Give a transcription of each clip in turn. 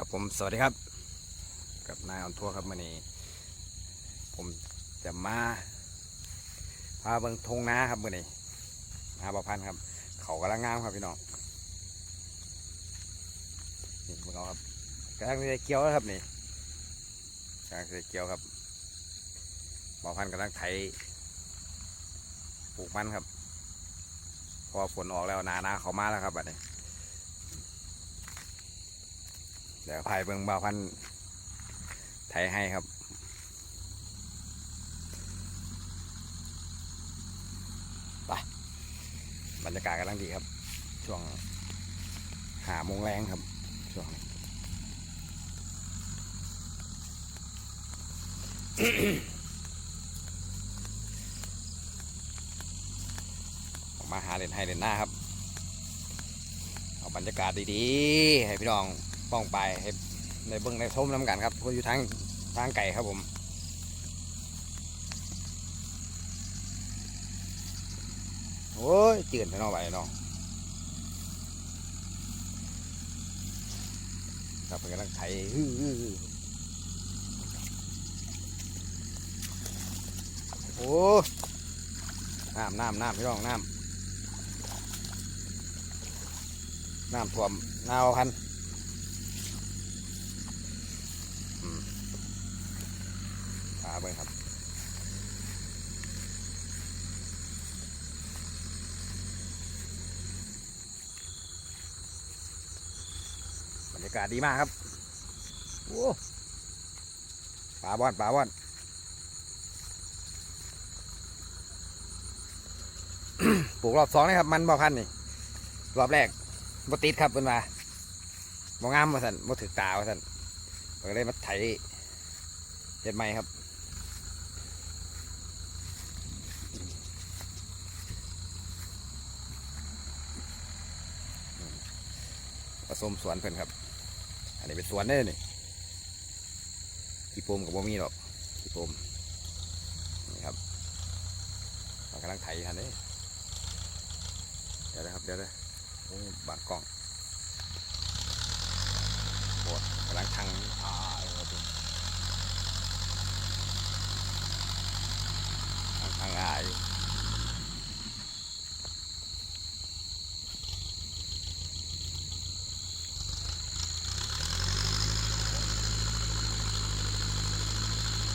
ครับผมสวัสดีครับ กับนายออนทัวร์ครับมื่อนี้ ผมจะมาพาเบิ่งทงนาครับมื่อนี้นาบาพันธ์ครับ เขากำลังงามครับพี่น้องนี่พวกเราครับกำลังจะเกี่ยวแล้วครับนี่กำลังจะเกี่ยวครับบาพันธ์กำลังไถปลูกมันครับ พอฝนออกแล้วนานาเขามาแล้วครับบัดนี้ เดี๋ยวพายเบิ่งบ่าวพันไทยให้ครับ ไป บรรยากาศกำลังดีครับ ช่วงหาโมงแรงครับ ช่วงนี้มาหาเล่นให้เล่นหน้าครับ เอาบรรยากาศดีๆ ให้พี่น้อง ป้องไปให้ในเบิ้งในชมน้ำกันครับคนอยู่ทางทางไก่ครับผมโอ้ยจืดไปน้องไปน้องครับเป็นกำลังไถฮือฮือฮือโอ้น้ำน้ำน้ำพี่น้องน้ำน้ำท่วมนาวพันอืม ปลาไปครับบรรยากาศดีมากครับโอ้ปลาบอนปลาบอนปลูกรอบสองนะครับ มันบ่พันนี่รอบแรกบ่ติดครับเพิ่นว่าบ่งามว่าซั่นบ่ถึกตาวาซั่นก็เลยมาไถเฮ็ดใหม่ครับ ผ ส้มสวนเพิ่อนครับ อันนี้เป็นสวนเด้นี่ขี้ปมกับบ่มีหรอกขี้ปมนี่ครับเรากำลังไถทันเด้เดี๋ยวนะครับเดี๋ยวเด้อโอ้บางกล้องโหดกำลังทางอ่าเออทางทางอ่าอยู่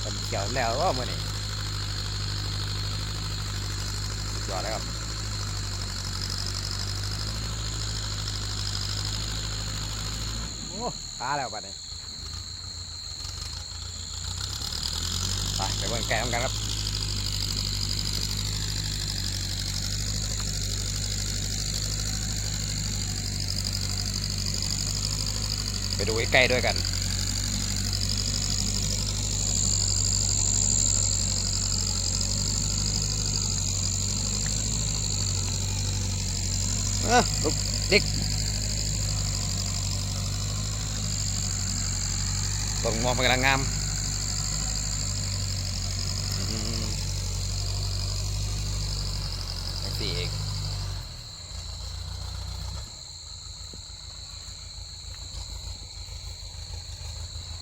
ผมเขียว แล้วว่ามื่อนี้ยอดแล้วครับโอ้ปลาแล้วปลาเนี่ยไปไปเบิ่งแกะน้ำกันครับไปดูใกล้ๆด้วยกัน เอลูกเด็กต้นมองมันกำลังงามสี่เอง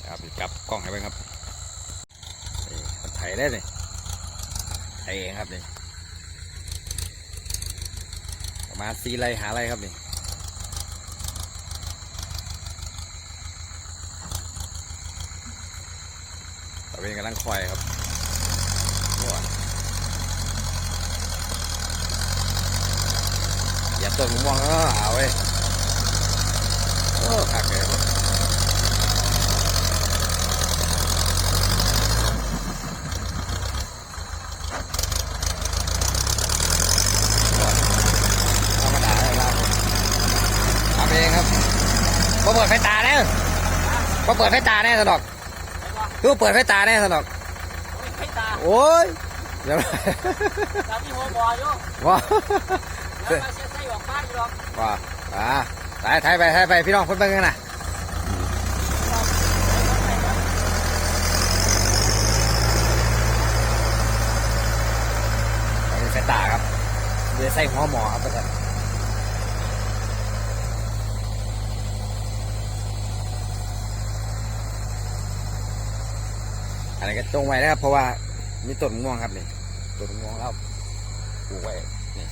ครับจับกล้องให้เบิ่งครับนี่ไถได้เลยไถเองครับนี่ประ มาสีไรหาไรครับนี่ตะเวนกำลังคอยครับอย่าต้นมะม่วงเออเอาเว้ยโอ้คักเลยครับธรรมดาเลยครับทำเองครับพอ เปิดไฟตาแน่พอเปิดไฟตาแน่สนอกคือเปิดไฟตาแน่สนอกให้ตาโอ้ยเดี๋ยวตาพี่โฮบออยู่ว้าแล้วมาเช็ดไส้ออกบ้านอยู่หรอกว้าอ่าถ่ายถ่ายไปถ่ายไปพี่น้องคนเบิ่งกันนะอันนี้ไฟตาครับเดี๋ยวใส่หัวหมอครับอาจารย์ อันนี้ก็จงไว้นะครับ เพราะว่ามีต้นม่วงครับนี่ต้นม่วงเราปลูกไว้นี่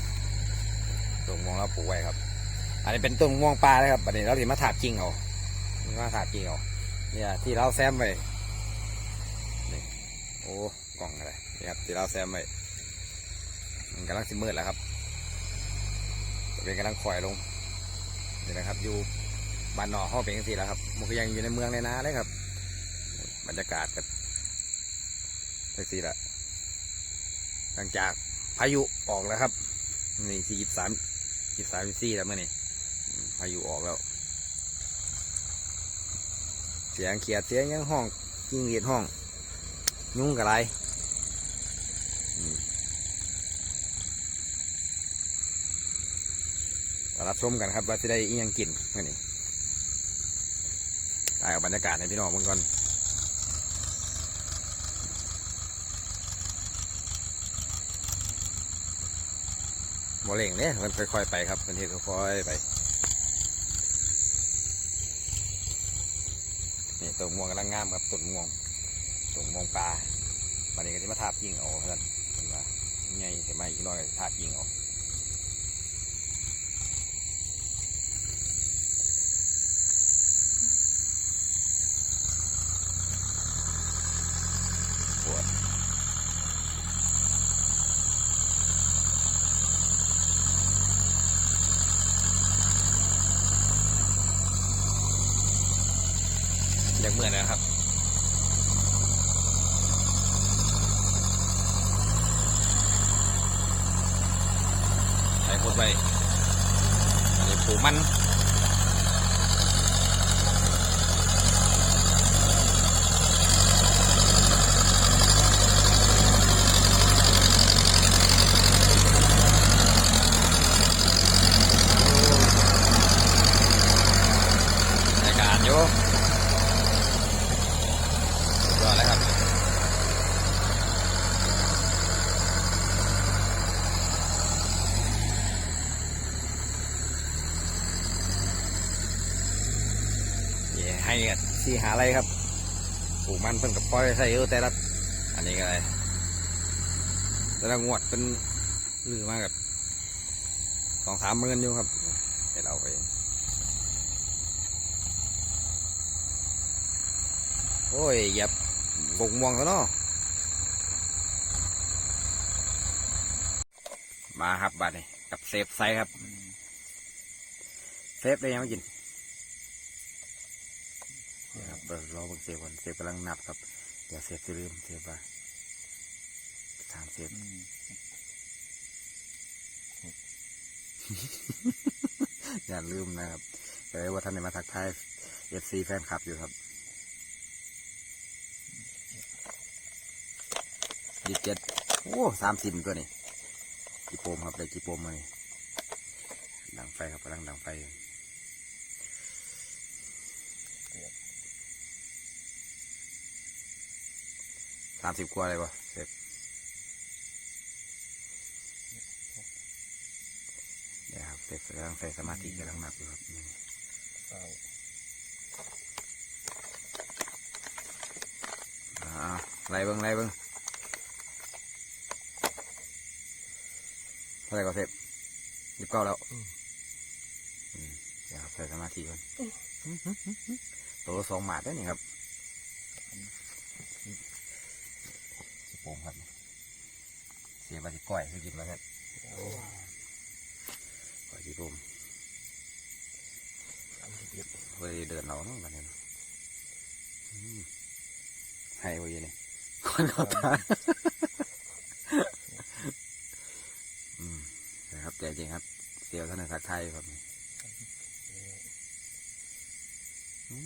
ต้นม่วงเราปลูกไว้ครับ อันนี้เป็นต้นม่วงปลานะครับอันนี้เราถึมาถากกิ่งเอามาถากกิ่งเอาเนี่ย ที่เราแซมไว้นี่โอ้กล่องอะไรนี่ครับที่เราแซมไว้มันกำลังสิมืดแล้วครับเป็นกำลังคอยลงนี่นะครับ อยู่บ้านนอกห้องเป็นยังสี่แล้วครับมันก็ยังอยู่ในเมืองในนาเลยครับ บรรยากาศกับ แท็กซี่ละหลังจากพายุออกแล้วครับนี่สี่สามสิบสามสี่แล้วเมื่อนี่พายุออกแล้ว เสียงเขียดเสียงยังห้องยิงเรียดห้อง ยุ่งกับไรอืมก็รับชมกันครับว่าจะได้อิหยังกินเมื่อนี้ได้เอาบรรยากาศให้พี่น้องเมืองก่อน โมเล่งเนี่ยมันค่อยๆไปครับมันเห็นค่อยๆไปนี่ต้นม่วงกำลังงามครับต้นม่วงต้นม่วงปลาวันนี้ก็จะมาทาบยิงเอาเพื่อนเห็นว่าไงเห็นไหมอีกน้อยทาบยิงเอาปวด อยากเหมือนนะครับ ใช้คนไปอันนี้ปูมัน บรรยากาศอยู่ รอแล้วครับเย่ให้กันสีหาอะไรครับปลูกมันเพิ่งกับปล่อย ใส่เออแต่ละอันนี้ก็เลยแต่ละงวดเป็นลือมากกับสองสามหมื่นอยู่ครับให้เราไปโอ้ยหยับกกม่วงแล้วเนาะมาครับบัดนี้กับเซฟไซครับ เซฟได้ยังไม่กินเดี๋ยวครับเดี๋ยวรอเบิ่งเซฟก่อนเซฟกำลังนับครับ เดี๋ยวเซฟจะลืมเซฟว่าถามเซฟอย่าลืมนะครับแต่ว่าท่านได้มาทักทายเอฟซีแฟนคลับอยู่ครับยี่สิบเจ็ดโอ้สามสิบตัวนี่กีโปมครับได้กีโปมมานี่ดังไฟครับกำลังดังไฟ สามสิบกว่าเลยวะเสร็จเดี๋ยวครับเสร็จกำลังใส่สมาธิกำลังหนักอยู่ครับนี่อ่าไล่เบิ้งไล่เบิ้งเท่าไหร่ก็เสร็จยิบเก้าแล้วอืมเดี๋ยวครับใส่สมาธิก่อนตัวละสองหมาดได้นี่ครับสิโป่งครับ เสียบาสิก้อยคือกินมาครับก้อยสิโป่งเพื่อเดินเราเนาะกันเนี่ยอืมให้ไว้อยังนี่คนเขาตาอืมนะครับแต่จริงครับเสียวท่านในทักไทายครับโอ้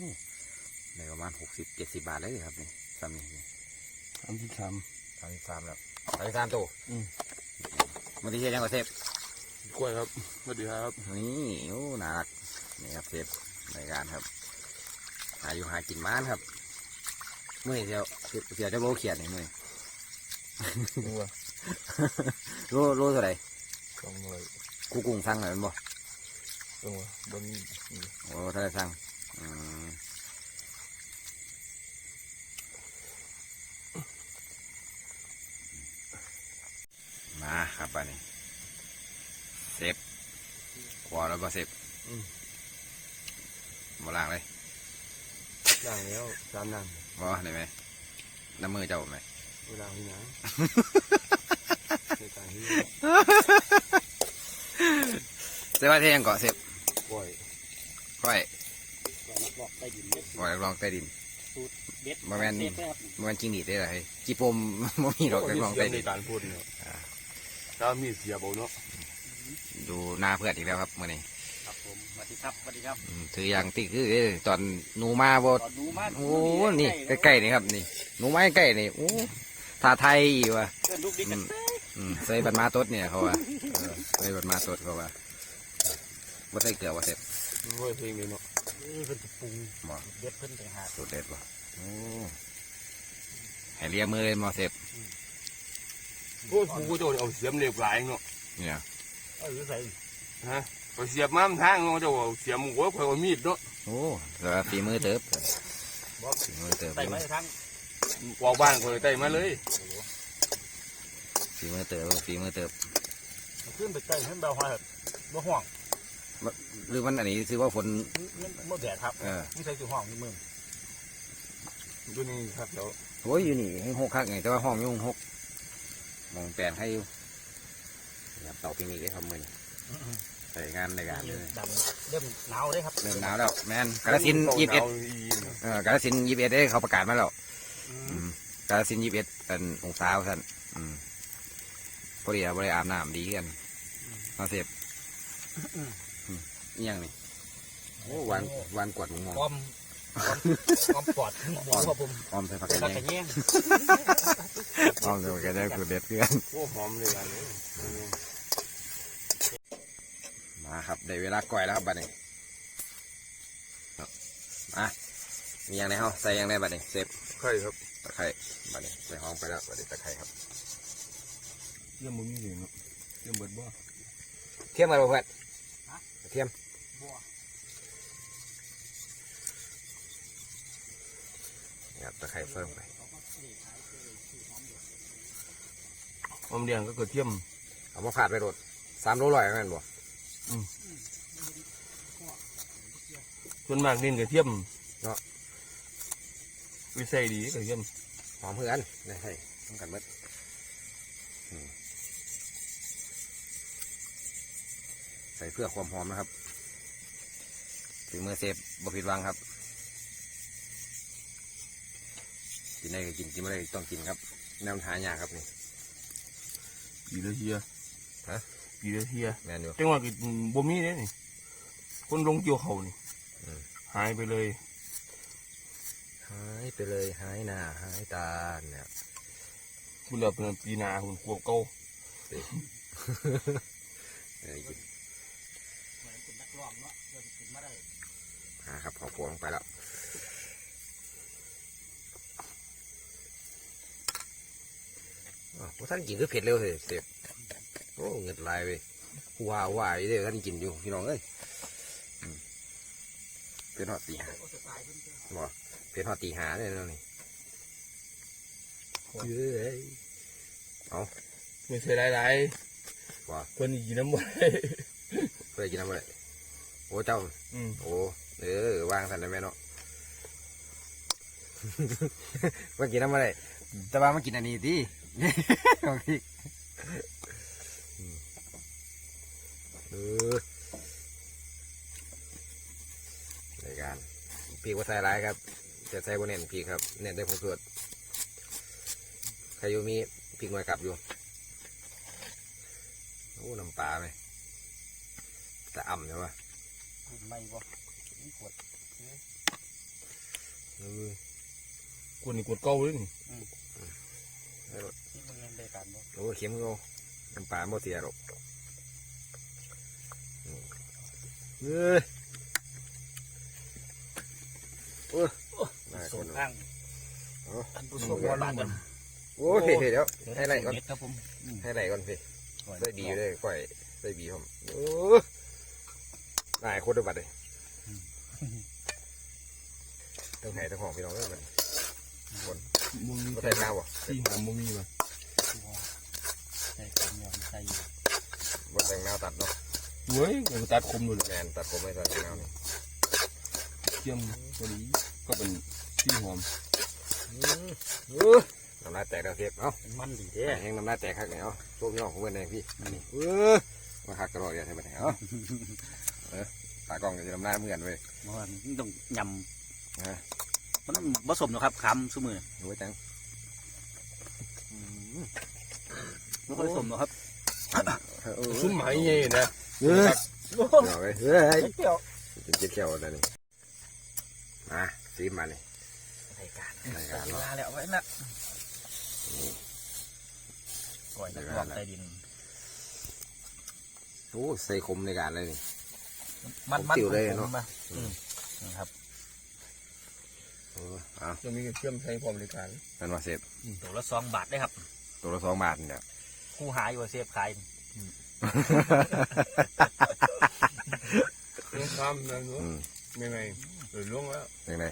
ในประมาณหกสิบเจ็ดสิบาทเลยครับนี่ซ้ำนี่สามสิบสามสามสิบสามแล้ว สามสิบสามตัวอืม มันที่เชียยังกว่าเทปกล้วยครับสวัสดีครับนี่โอ้น่ารักนี่ครับเทปในการครับ หาอยู่หากินม้านครับเมื่อเดียวเสียวจะโลเขียดนี่เมื่อนี่ว่าโลโลเท่าไหร่สองร้อยกูกุ้งสั่งหน่อยแม่นบ่ตรงว่าบนโอ้เท่าไหร่สั่งอืม มาครับบ้านนี้เซฟขวาแล้วก็เซฟมาล่างเลยย่างแล้วสามนางบ่ได้ไหมน้ำมือเจ้าไหมเวลาที่ไหนในต่างที่เซฟว่าเที่ยงเกาะเซฟปล่อยค่อยบอกไปดินเด็ดบ่อยลองใต้ดินเด็ดบ่แม่นเด็ดครับมันจริงดีได้เลยจีปมบ่มีดอกแต่ลองใต้ในดินการพูดเนาะ ถ้ามีเสียบเอาเนาะดูหน้าเพื่อนอีกแล้วครับมื่อนี้ครับผมสวัสดีครับสวัสดีครับอืมถืออย่างติคือเอ้ยตอนหนูมาบ่ตอนหนูมาโอ้นี่ใกล้ๆนี่ครับนี่หนูไม้ใกล้นี่โอ้ท่าไทยอีกว่ะเกินลูกดิกันอืมใส่บัตรมาตดเนี่ยเขาว่าเออใส่บัตรมาตดเขาว่าบ่ใส่เกลือว่าเสร็จไม่ค่อยเพลงเลยเนาะนี่เพิ่นจะปรุงบ่เด็ดเพิ่นต่างหากสูตรเด็ดบ่โอ้ให้เลียมือเลยมอเสร็จ โอ้กูก็โดนเอาเสียมเหล็กหลายเนาะเนี่ยเออใส่ฮะไปเสียบม้ามทางเนาะเจ้าเอาเสียมหัวคอยเอามีดเนาะโอ้แต่ว่าฝีมือเติบฝีมือเติบใส่ไว้ทั้งวางบ้านคอยไต่มาเลยฝีมือเติบฝีมือเติบขึ้นไปใส่ให้เบาหอยบ่ห่วงหรือมันอันนี้ถือว่าฝนมันบ่แดดครับเออไม่ใส่จุห่วงนี่มึงดูนี่ครับเดี๋ยวโอ้ยอยู่นี่ให้หกคักไงแต่ว่าห้องอยุ่งหก มองแปลนให้อยู่นี่ครับเต่าปีนี้ได้ทำมือนี่ใส่งานในการเลยดำเริ่มหนาวเลยครับเริ่มหนาวแล้วแมนกาลสินธุ์ยี่สิบเอ็ดาอีเนาะเออกาลสินยี่สิบเอ็ดได้เขาประกาศมาแล้วอืมกาลสินยี่สิบเอ็ดเป็นองศาท่านอืมพอดีเราบริอาบน้ำดีกันมาเสพอืมอิหยังนี่โอ้วันวันกวดหมูมองความ ความปลอดหมูครับผมออมใส่ผักแล้กระวเนีก็ยงแย่งออมใส่ผักกระเนียงคือเด็ดเพื่อนโอ้หอมเลยอันนี้มาครับได้เวลาก่อยแล้วครับบัดนี้ครับมามีอย่างไรเฮาใส่อย่างไรบัดนี้เสพไข่ครับตะไคร้บัดนี้ใส่ห้องไปแล้วบัดนี้ตะไคร้ครับเยี่ยมบ่มีเลยเนาะเยี่ยมเบิดบ่เทียมมาบ่เพื่อนเทียมนี่ ครับตะไคร้เพิ่มไปหอมแดงก็กระเทียมเอามาผัดไปโดดสามโลร้อยแม่นบ่ส่วนมากเน้นกระเทียมวิสัยดีกระเทียมหอมเพื่อนได้ให้ต้องกันหมดอืมใส่เพื่อความหอมนะครับถึงมือเซฟบ่ผิดหวังครับ กินได้ก็กินกินไม่ได้ก็ต้องกินครับแนวหายากครับนี่ปีละเทียฮะปีละเทียแมนอยู่จังหวะกินบ่มีเด้นี่ คนลงเกี่ยวเขานี่อืมหายไปเลย หายไปเลยหายหน้าหายตาเนี่ยคุณเหลือเป็นปีหนาคุณกลัวเก่าเออกินเหมือนเป็นนักร้องเนาะเริ่มกินมาได้หาครับขอพวงไปแล้วอ๋อ พวกท่านกินคือเผ็ดเร็วเลยเสพโอ้เงินลายไปว้าวว้าวอยู่เด้อท่านกินอยู่พี่น้องเอ้ยอืมเป็นหอดตีหาโอ้สไตล์เพิ่นเด้อบ่เป็นหอดตีหาเลยเนาะนี่เอ้ยไม่ใช่หลายว่าๆคนอีกน้ำมันเพื่อกินน้ำอะไรโอ้เจ้าอืมโอ้เออวางสันได้ไหมเนาะ ว่ากินน้ำอะไรแต่ว่ามากินอันนี้ดิของพี่เออในการพี่ว่าใส่ร้ายครับ จะใส่บนเน้นพี่ครับ เน้นได้ผงสวดใครอยู่มีพริกหน่อยกลับอยู่โอ้น้ำปลาไหมแต่อ่ำใช่ปะไม่บ่นี่ขวดเออ กวนนี่กวดเก่าเลยนี่นี่มึงยังได้การบ่โอ้เข็มก็น้ำปลาโมเสียหรอกอืมเอ้ยโอ้ยน่าคส่งนข้างโอ้ท่านผู้ชมว่าบ้านกันโอ้ยเดี๋ยวเดี๋ยวให้ไรก่อนเด็ดครับผมอืมให้ไรก่อนพี่ได้ดีอยู่ได้ก่อยได้บีผมโอ้ยนายโคตรบัดเลยต้องให้ต้องของพี่น้องด้วยมัน มุมีก็ใส่ข้าวบ่ที่หอมมุมีมาใช่ครับเนี่ยตัดเนาะเฮ้ยกูตัดคมดูเลยแมนตัดผมไม่ตัดแนวนี่เทียมพอดีก็เป็นที่หอมน้ำลายแตกแล้วเซฟเอ้ามันดีเด้แห้งน้ำลายแตกคักเนี่ยเอ้าส้มย่อของเพื่อนเองพี่นี่เออมาคักกระโดดอย่างไรบ้างเอ้าเออตากล้องจะน้ำลายเหมือนเว้ยมันต้องยนะำ มันต้องผสมนะครับคำซุมือรู้จังไม่ค่อยผสมหรอกครับเออซุ้มไหมเงี้ยนะเฮ้ยเอาไว้เฮ้ยเปรี้ยวกินเจ็ดแก้วแล้วนี่มาซีมมานี่รายการรายการเวเนาะลาแล้วไว้นะก่อยจะลอกใต้ดินโอ้ใส่คมในการเลยนี่มันมันติวเลยขมๆเนาะมาอืมนะครับเออเอาจะมีเทียมใช้ความบริการเป็นว่าเซฟตัวละสองบาทได้ครับ ตัวละสองบาทเนี่ยคู่หายอยู่ว่าเซฟขายต้องข้ามนะเนาะอืมไม่ไม่หรือล่วงแล้วยังไง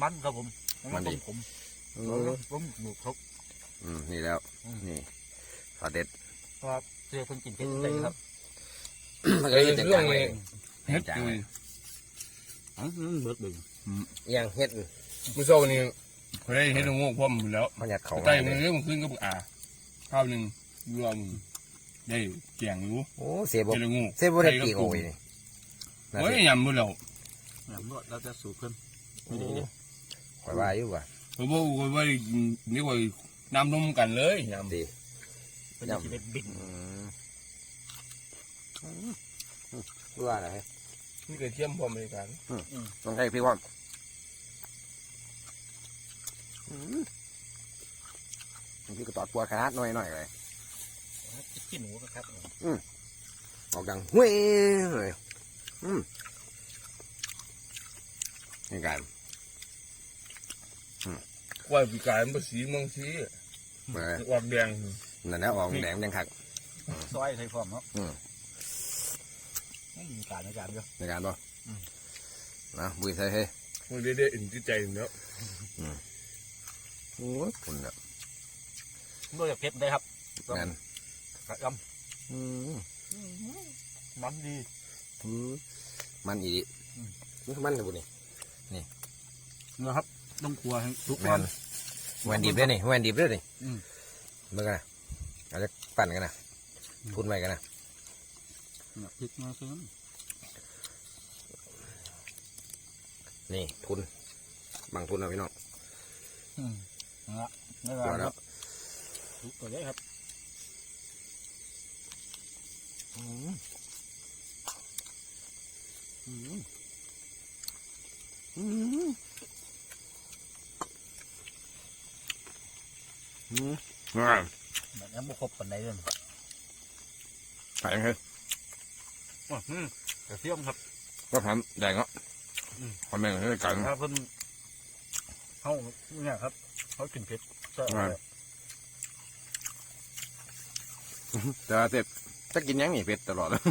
มันครับผมมันดีผมเอผมอผมหนูครบอืมนี่แล้วอืมนี่สอดเด็ดครับเซฟเพิ่งกินเผ็ดได้ครับมันก็จะจังเลยเฮ็ดจังดูเลยอืมเบิดเบึงยังเฮ็ดเมื่อเช้านี้เขาได้เฮ็ดงูพร้อมแล้วมันยัดเขาใต้มันเรื่องมันขึ้นก็บอกอ่าข้าวหนึ่งรวมได้แกงรู้โอ้เสียบเฮ็ดงูเสียบได้ปีกโอ้ยนี่น่าโอ้ยเสียยำด้วยแล้วน้ำนวดเราจะสูบเพิ่มโอ้ข่อยว่าอยู่ว่ะเพราะว่าว่านี่ว่าน้ำนมกันเลยยำดีเป็นที่เป็นบินอืมรู้ว่าอะไรนี่ก็เทียมพร้อมบริการต้องให้พี่ว่า พี่ก็ตอดปวดขนาดหน่อยหน่อยเลยขี้หนูครับอืออกดังเว้ยเลยอืมนี่กันว่าปีกายมันเป็นสีเมืองสีออออกแดงนั่นแหละออกแดงแดงคักซอยใส่พร้อมเนาะอืมไม่มีการในการเดียวในการบ่อืมนะบุยใส่เฮ้ยมันได้ได้อินที่ใจแล้วโอ้ยคุณเนี่ยด้วยจากเพชรได้ครับงานกระยอืมำมันดีอืมมันอีกอืมนี่คือมันเลยบุนี่นะครับต้องครัวให้ทุกแมวันนแวนดิบด้วยนี่แวนดิบด้วยนี่อืมเมื่อกันนะอาจจะปั่นกันนะพุ่นไปกันนะพริกมาเพิ่มนี่ทุนบางทุนเอาพี่น้องอืม นะฮะนี่ตัวคแล้รัวบทุกตัวเลยครับอืมอืมอืมอืมอ่าแบบนี้บุครบปันใดเลยใส่ยังไงอืมกระเทียมครับก็ทำแดงอะอืมทำแดงให้กันถ้าเพิ่นเขาเนี่ยครับ เขากินเผ็ดก็อ่าแต่ว่าเสร็จจะกินยังนี่เป็ดตลอดเลย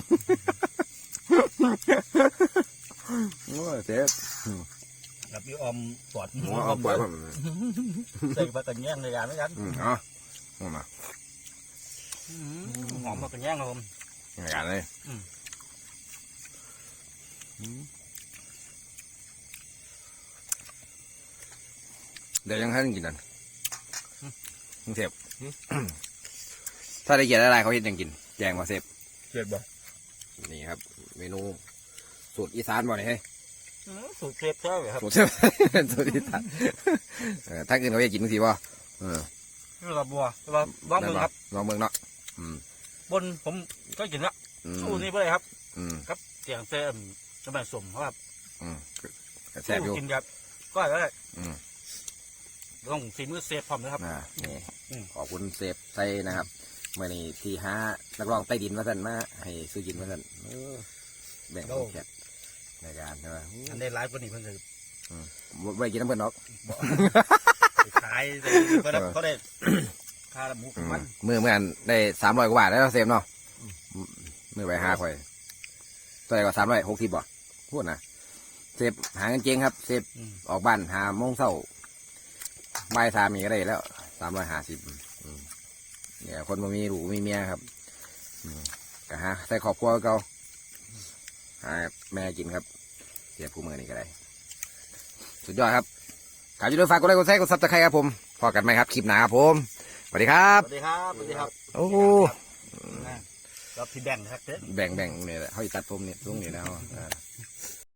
โอ้ยเสร็จกับพี่ออมปอดหัวเอาปล่อยผมใส่ปลากระแยงในการด้วยกันอืมเอ๋อเอามาหอมปลากระแยงครับผมในการเลย อืม อืมเดี๋ยวยังให้กินนั่นมึงเสพถ้าได้เกียรติอะไรเขาเห็นยังกิน แจงมาเสพเจ็ดบ่นี่ครับ เมนูสูตรอีสานบ่เนี่ยเฮ้ยสูตรเชฟใช่ไหมครับสูตรสูตรอีสานเออถ้ากินเขาจะกินสิบ่เออนี่เราบัวเราบ้องมือครับลองเมืองเนาะอืมบนผมก็กินละอืมสู้นี่เพื่ออะไรครับอืมครับเสียงเส้นจะแบบสมเพราะว่าอืมแซ่บอยู่สู้กินแบบก็ได้อืม ต้องสีมือเซฟพร้อมนะครับอ่านี่อืม ขอบคุณเซฟไส้นะครับเมื่อนี้ที่ห้านักร้องใต้ดินมาสั่นมาให้ซื้อกินมาสั่นเออแบ่งของแขกในการใช่ไหมอันได้ไลฟ์กว่านี้เพิ่นจะไว้กินน้ำเพื่อนเนาะขายเพิ่นเขาได้ค่าละหมูอืมมันมือเมื่อกันได้สามร้อยกว่าบาทแล้วเซฟเนาะมือไปห้าคอยตัวไหนก็สามร้อยหกสิบบ่พูดนะเซฟหาเงินเก่งครับ เซฟอืมออกบ้านหาโมงเช้า บ่ายสามมีก็ได้แล้วสามร้อยห้าสิบเนี่ยคนบ่มีลูกบ่มีเมียครับอืมก็ฮะใส่ครอบครัวเก่าหาแม่กินครับเสียผู้มือนี่ก็ได้ สุดยอดครับขายยูทูบฝากกดไลค์กดแชร์กดซับสไครต์ครับผมพอกันไหมครับคลิปหน้าครับผมสวัสดีครับสวัสดีครับสวัสดีครับ โอ้รับพี่แบ่งครับเด้แบ่งแบ่งเนี่ยแหละเขาอีตัดผมเนี่ยตรงนี้นะเขาอ่า